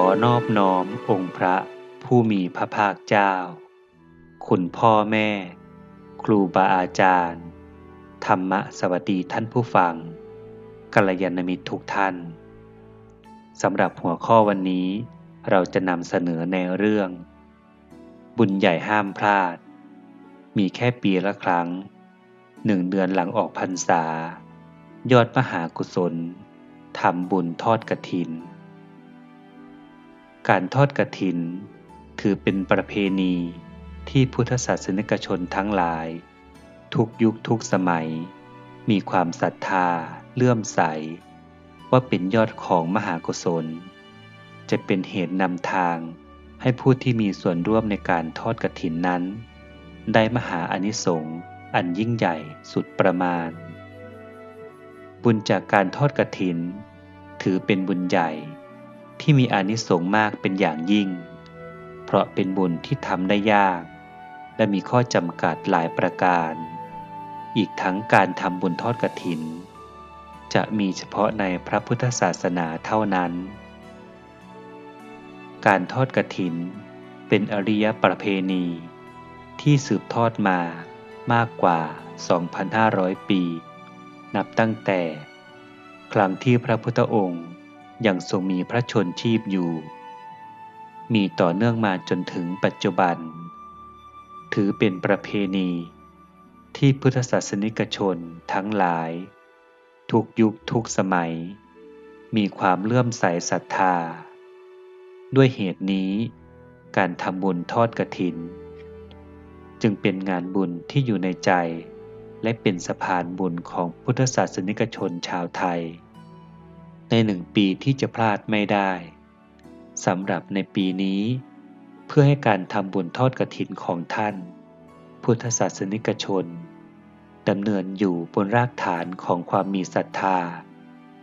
อนอบน้อมองค์พระผู้มีพระภาคเจ้า คุณพ่อแม่ ครูบาอาจารย์ ธรรมะสวัสดีท่านผู้ฟังกัลยาณมิตรทุกท่านสำหรับหัวข้อวันนี้เราจะนำเสนอในเรื่อง บุญใหญ่ห้ามพลาด มีแค่ปีละครั้งหนึ่งเดือนหลังออกพรรษา ยอดมหากุศลทำบุญทอดกระถิน การทอดกระถิน ถือเป็นประเพณีที่พุทธศาสนิกชนทั้งหลาย ทุกยุคทุกสมัย มีความศรัทธาเลื่อมใส ว่าเป็นยอดของมหากุศล จะเป็นเหตุนำทางให้ผู้ที่มีส่วนร่วมในการทอดกระถินนั้น ได้มหาอานิสงส์อันยิ่งใหญ่สุดประมาณ บุญจากการทอดกระถิน ถือเป็นบุญใหญ่ ที่มีอนิสงส์มากเป็นอย่างยิ่ง เพราะเป็นบุญที่ทำได้ยาก และมีข้อจำกัดหลายประการ อีกทั้งการทำบุญทอดกระถิน จะมีเฉพาะในพระพุทธศาสนาเท่านั้น การทอดกระถินเป็นอริยประเพณี ที่สืบทอดมามากกว่า 2,500 ปี นับตั้งแต่ ครั้งที่พระพุทธองค์ ยังทรงมีพระชนชีพอยู่ มีต่อเนื่องมาจนถึงปัจจุบัน ถือเป็นประเพณี ที่พุทธศาสนิกชนทั้งหลาย ทุกยุคทุกสมัย มีความเลื่อมใสศรัทธา ด้วยเหตุนี้การทำบุญทอดกระถิน จึงเป็นงานบุญที่อยู่ในใจ และเป็นสะพานบุญของพุทธศาสนิกชนชาวไทย ในหนึ่งปีที่จะพลาดไม่ได้สำหรับในปีนี้ เพื่อให้การทำบุญทอดกระถินของท่าน พุทธศาสนิกชนดำเนินอยู่บนรากฐานของความมีศรัทธา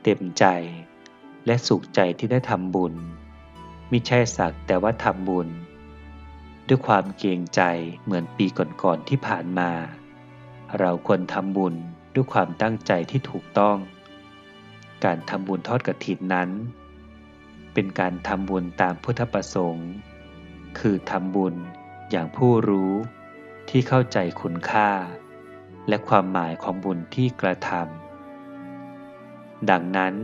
เต็มใจ และสุขใจที่ได้ทำบุญมิใช่สักแต่ว่าทำบุญ ด้วยความเกรงใจเหมือนปีก่อนๆที่ผ่านมา เราควรทำบุญด้วยความตั้งใจที่ถูกต้อง การทำบุญทอดกระถินนั้น เป็นการทำบุญตามพุทธประสงค์ คือทำบุญอย่างผู้รู้ที่เข้าใจคุณค่า และความหมายของบุญที่กระทำดังนั้น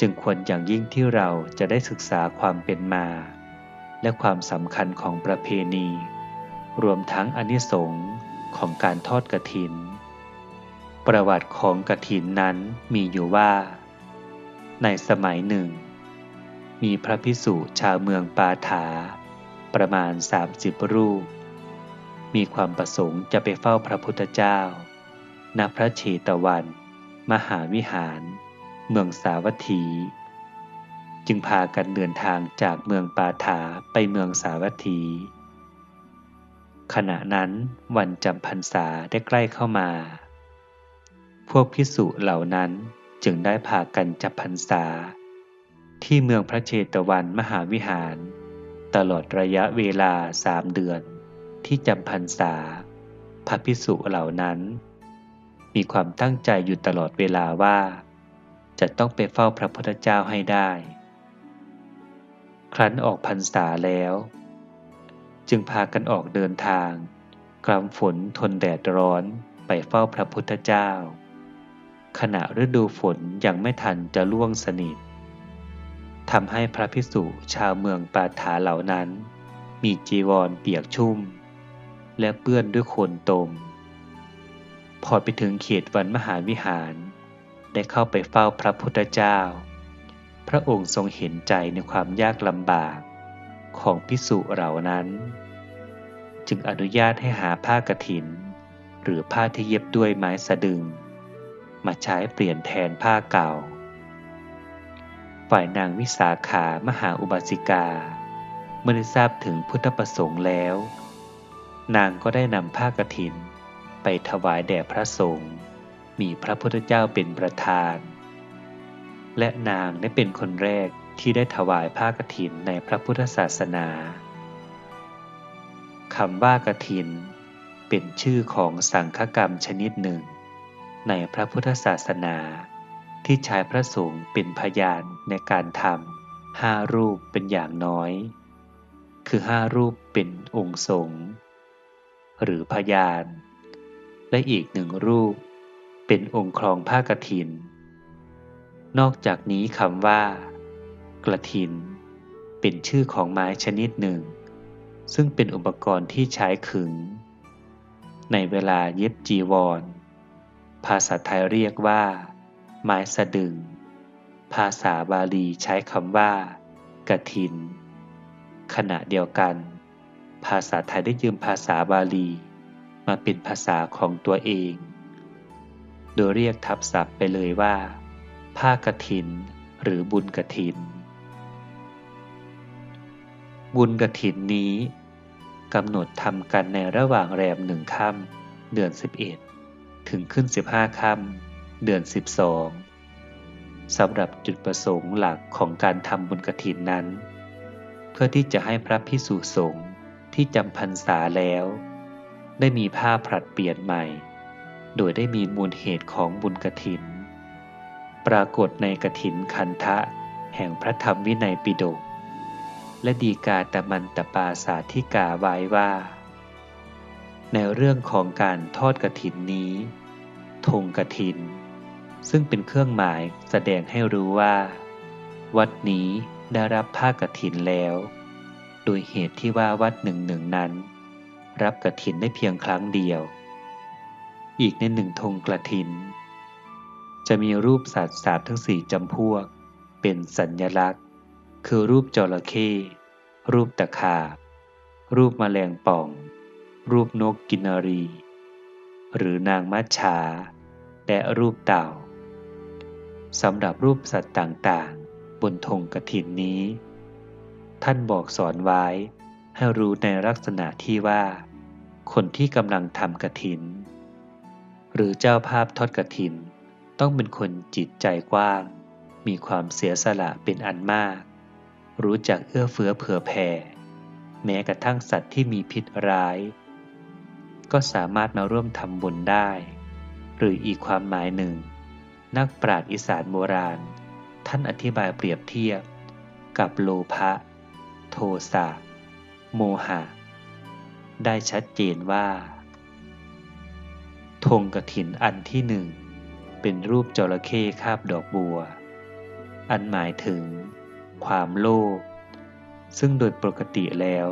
จึงควรอย่างยิ่งที่เราจะได้ศึกษาความเป็นมา และความสำคัญของประเพณี รวมทั้งอนิสงค์ของการทอดกระถิน ประวัติของกระถินนั้นมีอยู่ว่า ในสมัยหนึ่ง มีพระพิสุชาวเมืองปาถา ประมาณ 30 รูป มีความประสงค์จะไปเฝ้าพระพุทธเจ้า ณ พระเชตวัน มหาวิหาร เมืองสาวัตถี จึงพากันเดินทางจากเมืองปาถาไปเมืองสาวัตถี ขณะนั้นวันจำพรรษาได้ใกล้เข้ามา พวกพิสุเหล่านั้น จึงได้พากันจับพรรษา ที่เมืองพระเชตวันมหาวิหาร ตลอดระยะเวลาสามเดือนที่จำพรรษา พระพิสุเหล่านั้น มีความตั้งใจอยู่ตลอดเวลาว่า จะต้องไปเฝ้าพระพุทธเจ้าให้ได้ ครั้นออกพรรษาแล้ว จึงพากันออกเดินทางกลางฝนทนแดดร้อนไปเฝ้าพระพุทธเจ้า ขณะฤดูฝนยังไม่ทันจะล่วงสนิททำให้พระพิสุชาวเมืองปาถาเหล่านั้น มีจีวรเปียกชุ่ม และเปื้อนด้วยโคลนตม พอไปถึงเขตวันมหาวิหาร ได้เข้าไปเฝ้าพระพุทธเจ้า พระองค์ทรงเห็นใจในความยากลำบากของพิสุเหล่านั้น จึงอนุญาตให้หาผ้ากรถิน หรือผ้าที่เย็บด้วยไม้สะดึง มาใช้เปลี่ยนแทนผ้าเก่า ฝ่ายนางวิสาขามหาอุบาสิกา เมื่อได้ทราบถึงพุทธประสงค์แล้ว นางก็ได้นำผ้ากฐิน ไปถวายแด่พระสงฆ์มีพระพุทธเจ้าเป็นประธาน และนางได้เป็นคนแรกที่ได้ถวายผ้ากฐินในพระพุทธศาสนาคำว่ากฐิน เป็นชื่อของสังฆกรรมชนิดหนึ่ง ในพระพุทธศาสนา ที่ใช้พระสงฆ์เป็นพยานในการทำห้ารูปเป็นอย่างน้อย คือห้ารูปเป็นองค์สงฆ์หรือพยาน และอีกหนึ่งรูปเป็นองค์ครองผ้ากฐิน นอกจากนี้คำว่า กระถิน เป็นชื่อของไม้ชนิดหนึ่ง ซึ่งเป็นอุปกรณ์ที่ใช้ขึง ในเวลาเย็บจีวร ภาษาไทยเรียกว่า ไม้สะดึง ภาษาบาลีใช้คำว่ากระถิน ขณะเดียวกัน ภาษาไทยได้ยืมภาษาบาลี มาเป็นภาษาของตัวเอง โดยเรียกทับศัพท์ไปเลยว่า ผ้ากรถิน หรือบุญกรถิน บุญกรถินนี้กำหนดทำกันในระหว่างแรมหนึ่งค่ำเดือน 11 ถึงขึ้น 15ค่ำเดือน 12สำหรับจุดประสงค์หลักของการทำบุญกรถินนั้น เพื่อที่จะให้พระพิสุสงฆ์ที่จำพรรษาแล้ว ได้มีผ้าผลัดเปลี่ยนใหม่ โดยได้มีมูลเหตุของบุญกถิน ปรากฏในกถินคันทะแห่งพระธรรมวินัยปิฎกและดีกาตมันตปาสาธิกาไว้ว่า ในเรื่องของการทอดกถินนี้ ธงกระถิน ซึ่งเป็นเครื่องหมายแสดงให้รู้ว่า วัดนี้ได้รับผ้ากระถินแล้ว โดยเหตุที่ว่าวัดหนึ่งหนึ่งนั้น รับกระถินได้เพียงครั้งเดียว อีกในหนึ่งธงกระถิน จะมีรูปสัตว์สามทั้งสี่จำพวก เป็นสัญญลักษณ์ คือรูปจระเข้รูปตะขาบรูปมแมลงป่อง รูปนกกินรี หรือนางมัจฉา และรูปเต่าสำหรับรูปสัตว์ต่างๆ บนธงกระถินนี้ ท่านบอกสอนไว้ให้รู้ในลักษณะที่ว่า คนที่กำลังทำกระถิน หรือเจ้าภาพทอดกระถิน ต้องเป็นคนจิตใจกว้าง มีความเสียสละเป็นอันมาก รู้จักเอื้อเฟื้อเผื่อแผ่ แม้กระทั่งสัตว์ที่มีพิษร้าย ก็สามารถมาร่วมทำบุญได้ หรืออีกความหมายหนึ่ง นักปราชญ์อีสานโบราณ ท่านอธิบายเปรียบเทียบ กับโลภะโทสะโมหะ ได้ชัดเจนว่าธงกระถินอันที่หนึ่ง เป็นรูปจระเข้คาบดอกบัว อันหมายถึง ความโลภซึ่งโดยปกติแล้ว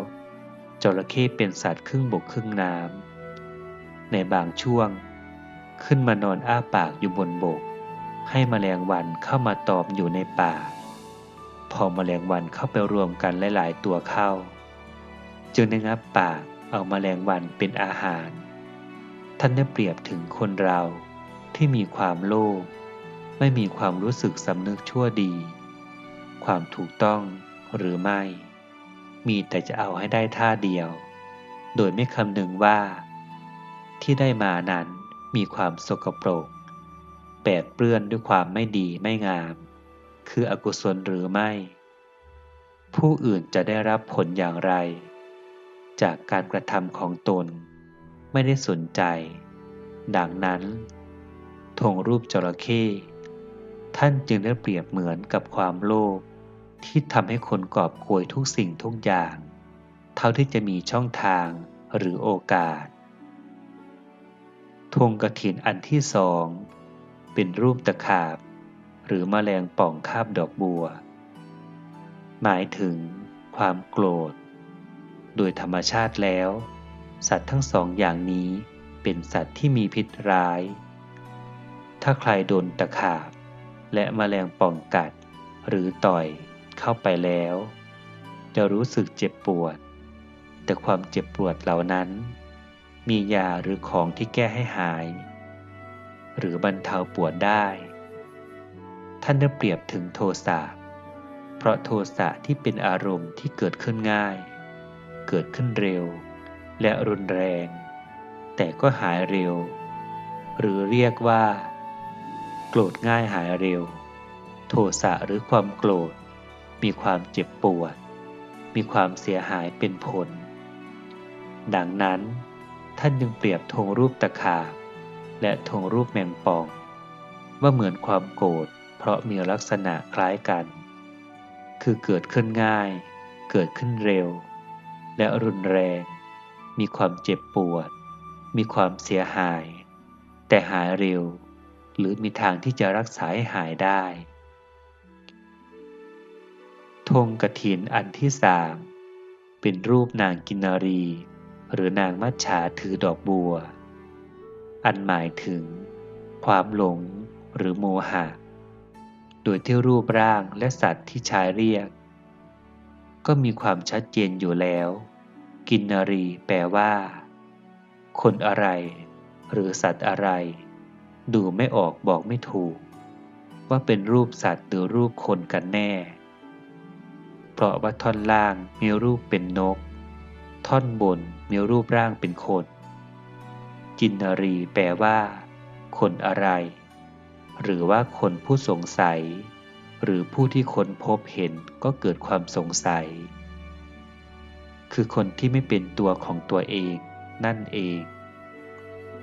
จระเข้เป็นสัตว์ครึ่งบกครึ่งน้ำในบางช่วง ขึ้นมานอนอ้าปากอยู่บนบก ให้มแมลงวันเข้ามาตอมอยู่ในป่า พอมแมลงวันเข้าไปรวมกันหลาย ๆ ตัวเข้า จึงได้งับปากเอามาแมลงวันเป็นอาหาร ท่านได้เปรียบถึงคนเราที่มีความโลภไม่มีความรู้สึกสำนึกชั่วดี ความถูกต้องหรือไม่ มีแต่จะเอาให้ได้ท่าเดียว โดยไม่คำนึงว่า ที่ได้มานั้น มีความสกปรก แปดเปื้อนด้วยความไม่ดีไม่งาม คืออกุศลหรือไม่ ผู้อื่นจะได้รับผลอย่างไร จากการกระทำของตน ไม่ได้สนใจ ดังนั้นธงรูปจระเข้ท่านจึงได้เปรียบเหมือนกับความโลภที่ทำให้คนกอบโกยทุกสิ่งทุกอย่าง เท่าที่จะมีช่องทางหรือโอกาส ธงกระถินอันที่สอง เป็นรูปตะขาบ หรือมแมลงป่องคาบดอกบัว หมายถึงความโกรธ โดยธรรมชาติแล้ว สัตว์ทั้งสองอย่างนี้เป็นสัตว์ที่มีพิษร้าย ถ้าใครโดนตะขาบ และมแมลงป่องกัด หรือต่อยเข้าไปแล้ว จะรู้สึกเจ็บปวด แต่ความเจ็บปวดเหล่านั้น มียาหรือของที่แก้ให้หาย หรือบรรเทาปวดได้ ท่านได้เปรียบถึงโทสะเพราะโทสะที่เป็นอารมณ์ที่เกิดขึ้นง่าย เกิดขึ้นเร็ว และรุนแรง แต่ก็หายเร็ว หรือเรียกว่า โกรธง่ายหายเร็ว โทสะหรือความโกรธ มีความเจ็บปวด มีความเสียหายเป็นผล ดังนั้น ท่านยังเปรียบธงรูปตะขาบและธงรูปแมงป่อง ว่าเหมือนความโกรธเพราะมีลักษณะคล้ายกัน คือเกิดขึ้นง่าย เกิดขึ้นเร็ว และรุนแรง มีความเจ็บปวด มีความเสียหาย แต่หายเร็ว หรือมีทางที่จะรักษาให้หายได้ธงกระถินอันที่สามเป็นรูปนางกินนารี หรือนางมัจฉาถือดอกบัว อันหมายถึง ความหลงหรือโมหะ โดยที่รูปร่างและสัตว์ที่ใช้เรียก ก็มีความชัดเจนอยู่แล้ว กินนารีแปลว่า คนอะไร หรือสัตว์อะไร ดูไม่ออกบอกไม่ถูก ว่าเป็นรูปสัตว์หรือรูปคนกันแน่ เพราะว่าท่อนล่างมีรูปเป็นนก ท่อนบนมีรูปร่างเป็นคนกินนารีแปลว่า คนอะไร หรือว่าคนผู้สงสัย หรือผู้ที่ค้นพบเห็นก็เกิดความสงสัย คือคนที่ไม่เป็นตัวของตัวเอง นั่นเอง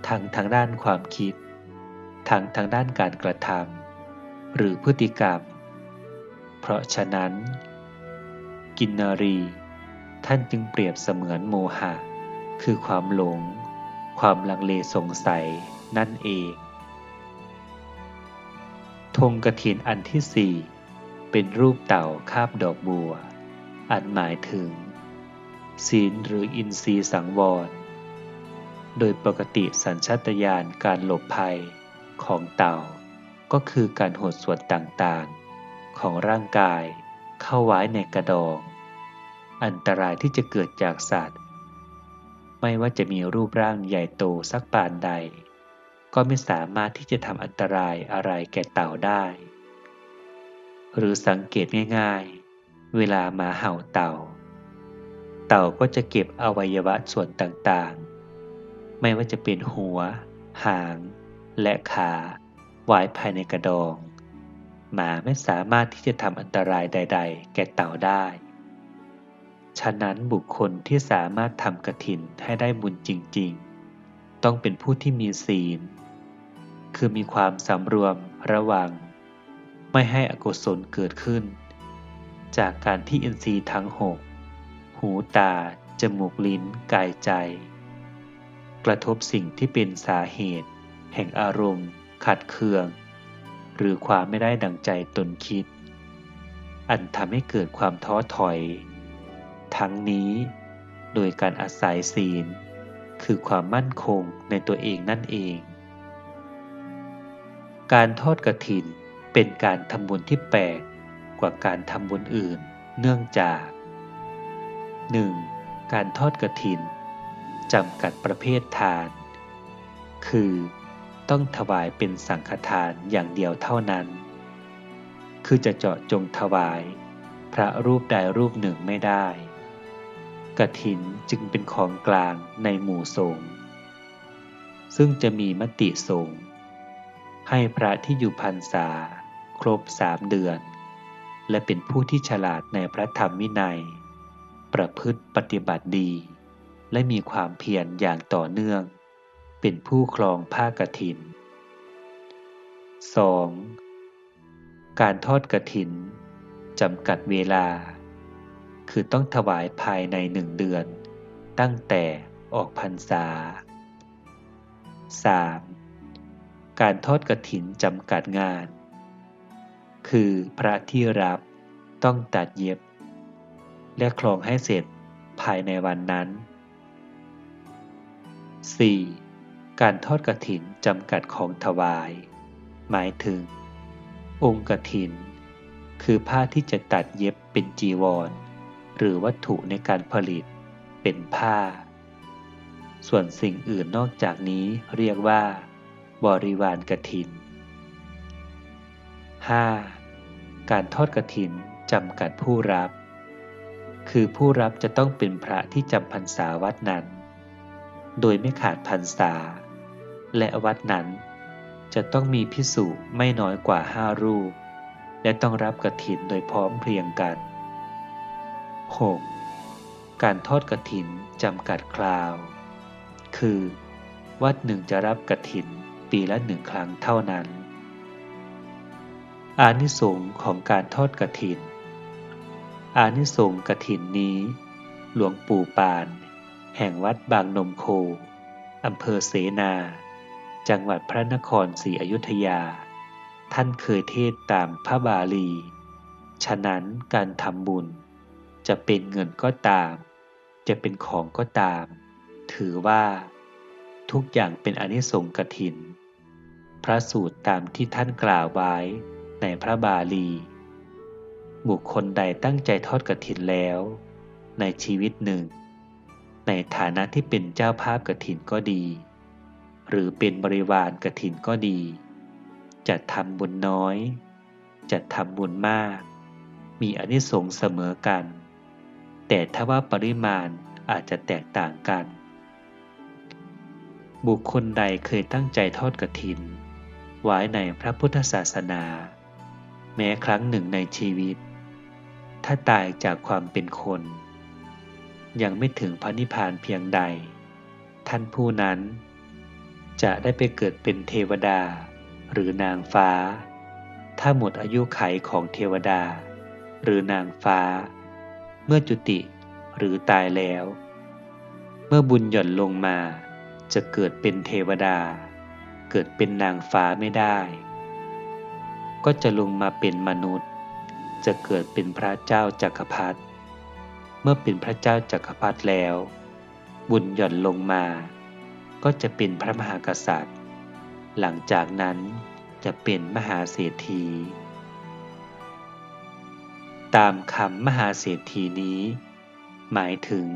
ทั้งทางด้านความคิดทั้งทางด้านการกระทำหรือพฤติกรรม เพราะฉะนั้น กินนารี ท่านจึงเปรียบเสมือนโมหะ คือความหลง ความลังเลสงสัยนั่นเองธงกระถินอันที่สี่เป็นรูปเต่าคาบดอกบัว อันหมายถึง ศีลหรืออินทรีย์สังวร โดยปกติสัญชาตญาณการหลบภัยของเต่า ก็คือการหดส่วนต่างๆ ของร่างกายเข้าไว้ในกระดอง อันตรายที่จะเกิดจากสัตว์ ไม่ว่าจะมีรูปร่างใหญ่โตสักปานใด ก็ไม่สามารถที่จะทำอันตรายอะไรแก่เต่าได้ หรือสังเกตง่ายๆ เวลามาเห่าเต่า เต่าก็จะเก็บอวัยวะส่วนต่างๆ ไม่ว่าจะเป็นหัว หาง และขาไว้ภายในกระดอง หมาไม่สามารถที่จะทำอันตรายใด ๆ แก่เต่าได้ ฉะนั้นบุคคลที่สามารถทำกระถินให้ได้บุญจริง ๆ ต้องเป็นผู้ที่มีศีล คือมีความสำรวมระวัง ไม่ให้อกุศลเกิดขึ้น จากการที่อินทรีย์ทั้งหกหูตา จมูกลิ้น กายใจ กระทบสิ่งที่เป็นสาเหตุ แห่งอารมณ์ ขัดเคือง หรือความไม่ได้ดังใจตนคิด อันทำให้เกิดความท้อถอย ทั้งนี้ โดยการอาศัยศีล คือความมั่นคงในตัวเองนั่นเอง การทอดกระถินเป็นการทำบุญที่แปลกกว่าการทำบุญอื่นเนื่องจาก 1. การทอดกระถินจำกัดประเภททาน คือ ต้องถวายเป็นสังฆทานอย่างเดียวเท่านั้น คือจะเจาะจงถวายพระรูปใดรูปหนึ่งไม่ได้ กระถินจึงเป็นของกลางในหมู่สงฆ์ซึ่งจะมีมติสงฆ์ให้พระที่อยู่พรรษา ครบสามเดือน และเป็นผู้ที่ฉลาดในพระธรรมวินัย ประพฤติปฏิบัติดี และมีความเพียรอย่างต่อเนื่อง เป็นผู้ครองผ้ากฐิน 2. การทอดกฐิน จำกัดเวลา คือต้องถวายภายในหนึ่งเดือน ตั้งแต่ออกพรรษา 3. การทอดกฐินจำกัดงาน คือพระที่รับต้องตัดเย็บ และคลองให้เสร็จภายในวันนั้น 4. การทอดกระถินจำกัดของถวาย หมายถึง องค์กระถิน คือผ้าที่จะตัดเย็บเป็นจีวร หรือวัตถุในการผลิต เป็นผ้า ส่วนสิ่งอื่นนอกจากนี้เรียกว่า บริวารกระถิน 5. การทอดกระถินจำกัดผู้รับ คือผู้รับจะต้องเป็นพระที่จำพรรษาวัดนั้น โดยไม่ขาดพรรษา และวัดนั้นจะต้องมีพิสุไม่น้อยกว่าห้ารูป และต้องรับกระถินโดยพร้อมเพรียงกัน 6. การทอดกระถินจำกัดคราว คือ วัดหนึ่งจะรับกระถินปีละหนึ่งครั้งเท่านั้น อานิสงส์ของการทอดกระถิน อานิสงส์กถินนี้ หลวงปู่ปาน แห่งวัดบางนมโคอำเภอเสนา จังหวัดพระนครศรีอยุธยา ท่านเคยเทศตามพระบาลี ฉะนั้นการทำบุญ จะเป็นเงินก็ตาม จะเป็นของก็ตาม ถือว่า ทุกอย่างเป็นอนิสงส์กถิน พระสูตรตามที่ท่านกล่าวไว้ในพระบาลี บุคคลใดตั้งใจทอดกฐินแล้ว ในชีวิตหนึ่ง ในฐานะที่เป็นเจ้าภาพกฐินก็ดี หรือเป็นบริวารกฐินก็ดี จะทำบุญน้อย จะทำบุญมาก มีอนิสงส์เสมอกัน แต่ถ้าว่าปริมาณอาจจะแตกต่างกัน บุคคลใดเคยตั้งใจทอดกฐิน ไว้ในพระพุทธศาสนา แม้ครั้งหนึ่งในชีวิต ถ้าตายจากความเป็นคน ยังไม่ถึงพระนิพพานเพียงใด ท่านผู้นั้น จะได้ไปเกิดเป็นเทวดาหรือนางฟ้า ถ้าหมดอายุไขของเทวดา หรือนางฟ้า เมื่อจุติหรือตายแล้ว เมื่อบุญหย่อนลงมา จะเกิดเป็นเทวดา เกิดเป็นนางฟ้าไม่ได้ ก็จะลงมาเป็นมนุษย์ จะเกิดเป็นพระเจ้าจักรพรรดิเมื่อเป็นพระเจ้าจักรพรรดิแล้ว บุญหย่อนลงมา ก็จะเป็นพระมหากษัตริย์ หลังจากนั้นจะเป็นมหาเศรษฐี ตามคำมหาเศรษฐีนี้ หมายถึง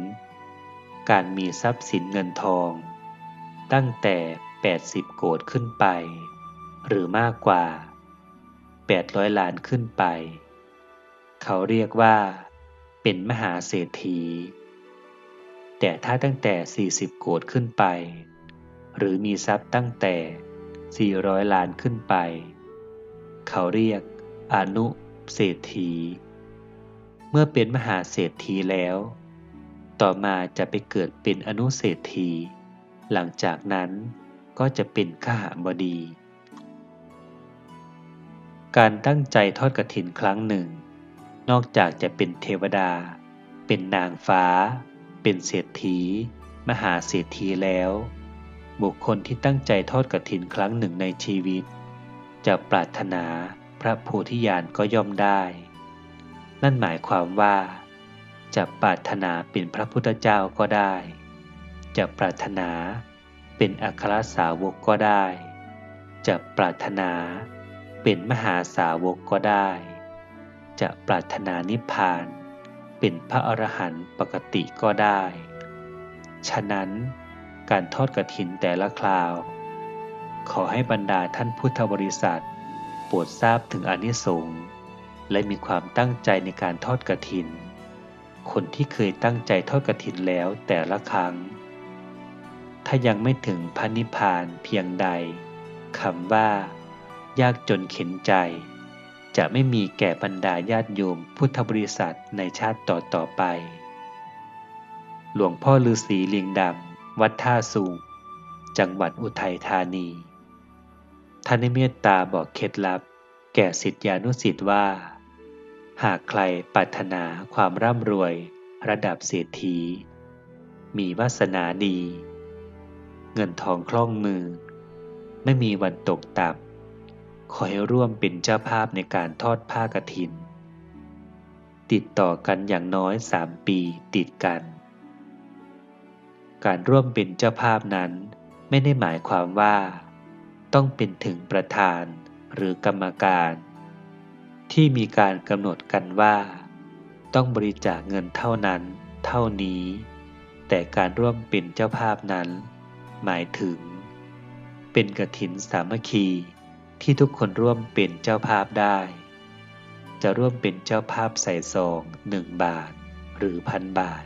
การมีทรัพย์สินเงินทอง ตั้งแต่ 80 โกดขึ้นไป หรือมากกว่า 800 ล้านขึ้นไป เขาเรียกว่า เป็นมหาเศรษฐี แต่ถ้าตั้งแต่ 40 โกดขึ้นไป หรือมีทรัพย์ตั้งแต่ 400 ล้านขึ้นไป เขาเรียกอนุเศรษฐี เมื่อเป็นมหาเศรษฐีแล้ว ต่อมาจะไปเกิดเป็นอนุเศรษฐี หลังจากนั้นก็จะเป็นข้าบดี การตั้งใจทอดกฐินครั้งหนึ่ง นอกจากจะเป็นเทวดา เป็นนางฟ้า เป็นเศรษฐี มหาเศรษฐีแล้ว บุคคลที่ตั้งใจทอดกฐินครั้งหนึ่งในชีวิต จะปรารถนาพระโพธิญาณก็ย่อมได้ นั่นหมายความว่า จะปรารถนาเป็นพระพุทธเจ้าก็ได้ จะปรารถนาเป็นอัครสาวกก็ได้ จะปรารถนาเป็นมหาสาวกก็ได้ จะปรารถนานิพพาน เป็นพระอรหันต์ปกติก็ได้ ฉะนั้นการทอดกระถินแต่ละคราว ขอให้บรรดาท่านพุทธบริษัท โปรดทราบถึงอนิสงส์ และมีความตั้งใจในการทอดกระถิน คนที่เคยตั้งใจทอดกระถินแล้วแต่ละครั้ง ถ้ายังไม่ถึงพระนิพพานเพียงใดคำว่า ยากจนเข็นใจ จะไม่มีแก่บรรดาญาติโยมพุทธบริษัทในชาติต่อต่อไป หลวงพ่อฤาษีเลิงดำ วัดท่าสูง จังหวัดอุทัยธานีท่านได้เมตตาบอกเคล็ดลับ แก่สิทธิานุสิทธิ์ว่า หากใครปรารถนาความร่ำรวย ระดับเศรษฐี มีวาสนาดี เงินทองคล่องมือ ไม่มีวันตกต่ำขอให้ร่วมเป็นเจ้าภาพในการทอดผ้ากฐิน ติดต่อกันอย่างน้อยสามปีติดกัน การร่วมเป็นเจ้าภาพนั้นไม่ได้หมายความว่า ต้องเป็นถึงประธานหรือกรรมการ ที่มีการกำหนดกันว่า ต้องบริจาคเงินเท่านั้น เท่านี้ แต่การร่วมเป็นเจ้าภาพนั้น หมายถึง เป็นกฐินสามัคคีที่ทุกคนร่วมเป็นเจ้าภาพได้ จะร่วมเป็นเจ้าภาพใส่ซองหนึ่งบาท หรือพันบาท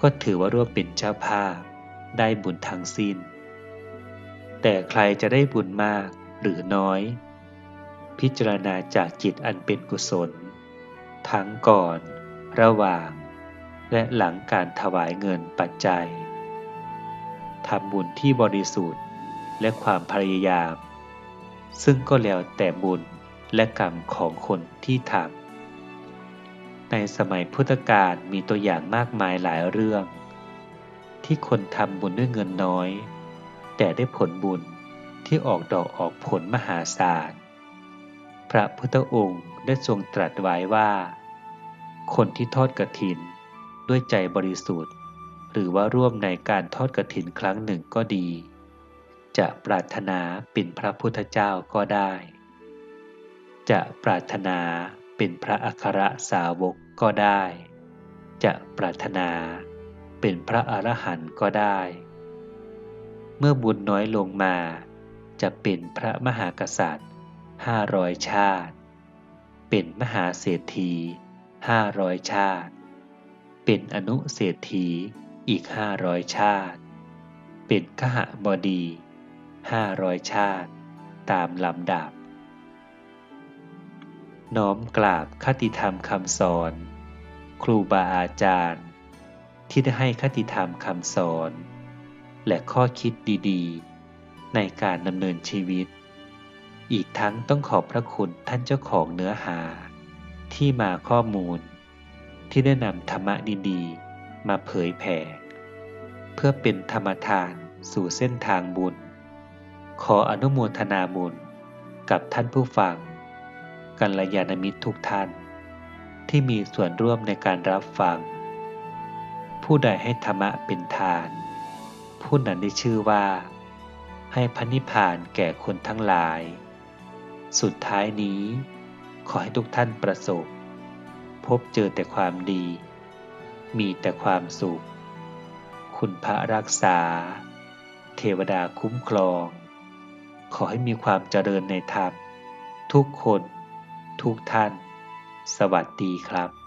ก็ถือว่าร่วมเป็นเจ้าภาพ ได้บุญทั้งสิ้น แต่ใครจะได้บุญมากหรือน้อย พิจารณาจากจิตอันเป็นกุศล ทั้งก่อน ระหว่าง และหลังการถวายเงินปัจจัยทำบุญที่บริสุทธิ์และความพยายาม ซึ่งก็แล้วแต่บุญและกรรมของคนที่ทำในสมัยพุทธกาลมีตัวอย่างมากมายหลายเรื่อง ที่คนทำบุญด้วยเงินน้อย แต่ได้ผลบุญที่ออกดอกออกผลมหาศาล พระพุทธองค์ได้ทรงตรัสไว้ว่า คนที่ทอดกระถินด้วยใจบริสุทธิ์ หรือว่าร่วมในการทอดกระถินครั้งหนึ่งก็ดี จะปรารถนาเป็นพระพุทธเจ้าก็ได้ จะปรารถนาเป็นพระอัครสาวกก็ได้ จะปรารถนาเป็นพระอรหันต์ก็ได้ เมื่อบุญน้อยลงมา จะเป็นพระมหากษัตริย์ ห้าร้อยชาติ เป็นมหาเศรษฐีห้าร้อยชาติ เป็นอนุเศรษฐีอีกห้าร้อยชาติ เป็นขหบดีห้าร้อยชาติ ตามลำดับ น้อมกราบคติธรรมคำสอน ครูบาอาจารย์ ที่ได้ให้คติธรรมคำสอน และข้อคิดดีๆ ในการดำเนินชีวิต อีกทั้งต้องขอบพระคุณท่านเจ้าของเนื้อหา ที่มาข้อมูล ที่ได้นำธรรมะดีๆ มาเผยแผ่ เพื่อเป็นธรรมทานสู่เส้นทางบุญ ขออนุโมทนาบุญกับท่านผู้ฟัง กัลยาณมิตรทุกท่าน ที่มีส่วนร่วมในการรับฟัง ผู้ใดให้ธรรมะเป็นทาน ผู้นั้นได้ชื่อว่าให้พระนิพพานแก่คนทั้งหลาย สุดท้ายนี้ ขอให้ทุกท่านประสบ พบเจอแต่ความดี มีแต่ความสุข คุณพระรักษา เทวดาคุ้มครอง ขอให้มีความเจริญในธรรมทุกคน ทุกท่าน สวัสดีครับ